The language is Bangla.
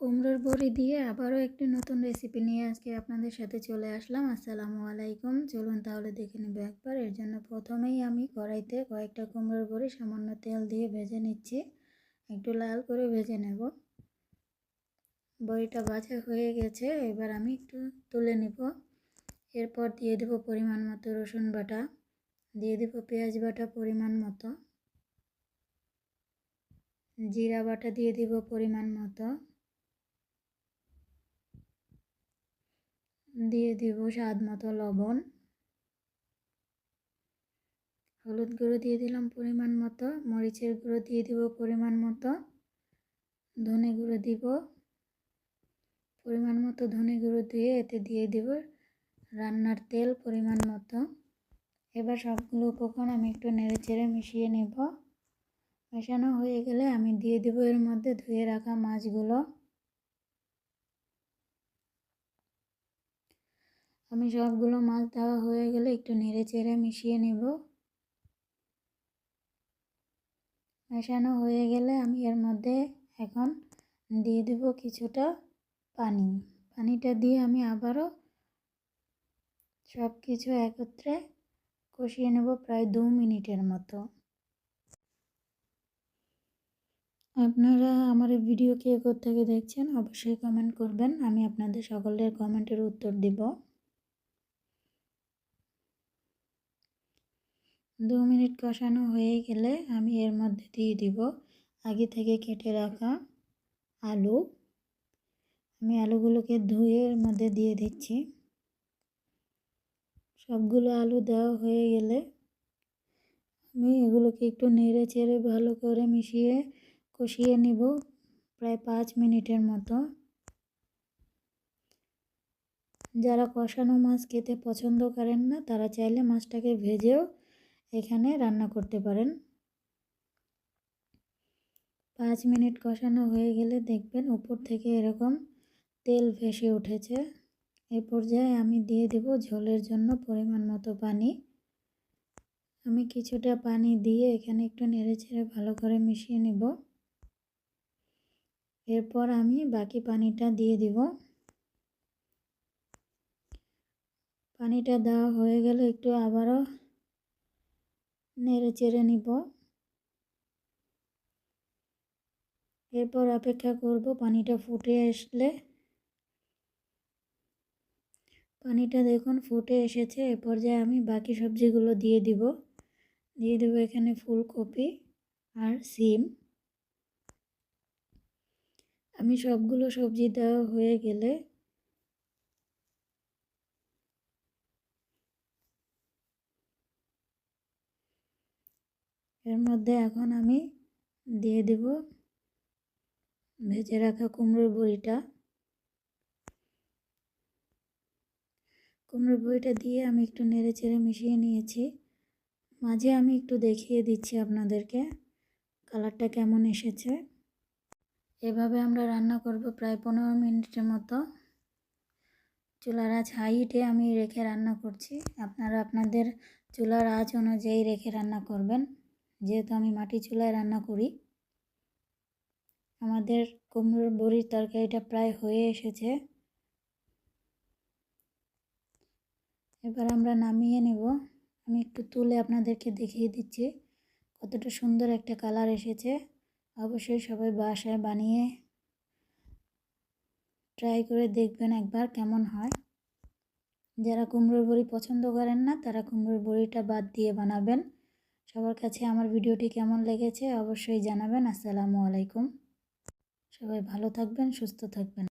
কুমড়োর বড়ি দিয়ে আবারও একটি নতুন রেসিপি নিয়ে আজকে আপনাদের সাথে চলে আসলাম। আসসালামু আলাইকুম। চলুন তাহলে দেখে নেব একবার। এর জন্য প্রথমেই আমি কড়াইতে কয়েকটা কুমড়োর বড়ি, সামান্য তেল দিয়ে ভেজে নিচ্ছি। একটু লাল করে ভেজে নেব। বড়িটা ভাজা হয়ে গেছে। এবার আমি একটু তুলে নেব। এরপর দিয়ে দেব পরিমাণ মতো রসুন বাটা। দিয়ে দেব পেঁয়াজ বাটা পরিমাণ মতো। জিরা বাটা দিয়ে দিব পরিমাণ মতো। দিয়ে দিব স্বাদ মতো লবণ। হলুদ গুঁড়ো দিয়ে দিলাম পরিমাণ মতো, মরিচের গুঁড়ো দিয়ে দিব পরিমাণ মতো, ধনে গুঁড়ো দিব পরিমাণ মতো, ধনে গুঁড়ো দিয়ে এতে দিয়ে দিব রান্নার তেল পরিমাণ মতো। এবার সবগুলো উপকরণ আমি একটু নেড়ে চেড়ে মিশিয়ে নেব। মেশানো হয়ে গেলে আমি দিয়ে দেব এর মধ্যে ধুয়ে রাখা মাছগুলো। আমি সবগুলো মাছ দেওয়া হয়ে গেলে একটু নেড়ে চেড়ে মিশিয়ে নেব। মেশানো হয়ে গেলে আমি এর মধ্যে এখন দিয়ে দেব কিছুটা পানি। পানিটা দিয়ে আমি আবারও সব কিছু একত্রে কষিয়ে নেব প্রায় দু মিনিটের মতো। আপনারা আমার ভিডিও কে থেকে দেখছেন অবশ্যই কমেন্ট করবেন। আমি আপনাদের সকলের কমেন্টের উত্তর দিব। দু মিনিট কষানো হয়ে গেলে আমি এর মধ্যে দিয়ে দিব আগে থেকে কেটে রাখা আলু। আমি আলুগুলোকে ধুয়ে এর মধ্যে দিয়ে দিচ্ছি। সবগুলো আলু দেওয়া হয়ে গেলে আমি এগুলোকে একটু নেড়ে চেড়ে ভালো করে মিশিয়ে কষিয়ে নিব প্রায় পাঁচ মিনিটের মতো। যারা কষানো মাছ খেতে পছন্দ করেন না, তারা চাইলে মাছটাকে ভেজেও এখানে রান্না করতে পারেন। পাঁচ মিনিট কষানো হয়ে গেলে দেখবেন উপর থেকে এরকম তেল ভেসে উঠেছে। এ পর্যায়ে আমি দিয়ে দেব ঝোলের জন্য পরিমাণ মতো পানি। আমি কিছুটা পানি দিয়ে এখানে একটু নেড়ে ছেড়ে ভালো করে মিশিয়ে নেব। এরপর আমি বাকি পানিটা দিয়ে দিব। পানিটা দেওয়া হয়ে গেলে একটু আবারও নেড়ে চেড়ে নিব। এরপর অপেক্ষা করব পানিটা ফুটে আসলে। পানিটা দেখুন ফুটে এসেছে, এ পর্যায়ে আমি বাকি সবজিগুলো দিয়ে দিব। দিয়ে দেবো এখানে ফুলকপি আর সিম। আমি সবগুলো সবজি দেওয়া হয়ে গেলে এর মধ্যে এখন আমি দিয়ে দেব ভেজে রাখা কুমড়োর বড়িটা। কুমড়োর বড়িটা দিয়ে আমি একটু নেড়ে চেড়ে মিশিয়ে নিয়েছি। মাঝে আমি একটু দেখিয়ে দিচ্ছি আপনাদেরকে কালারটা কেমন এসেছে। এভাবে আমরা রান্না করব প্রায় পনেরো মিনিটের মতো। চুলার আঁচ হাইটে আমি রেখে রান্না করছি। আপনারা আপনাদের চুলার আঁচ অনুযায়ী রেখে রান্না করবেন। যেহেতু আমি মাটি চুলায় রান্না করি, আমাদের কুমড়োর বড়ির তরকারিটা প্রায় হয়ে এসেছে। এবার আমরা নামিয়ে নেব। আমি একটু তুলে আপনাদেরকে দেখিয়ে দিচ্ছি কতটা সুন্দর একটা কালার এসেছে। অবশ্যই সবাই বাসায় বানিয়ে ট্রাই করে দেখবেন একবার কেমন হয়। যারা কুমড়োর বড়ি পছন্দ করেন না, তারা কুমড়োর বড়িটা বাদ দিয়ে বানাবেন। সবার কাছে আমার ভিডিওটি কেমন লেগেছে অবশ্যই জানাবেন। আসসালামু আলাইকুম। সবাই ভালো থাকবেন, সুস্থ থাকবেন।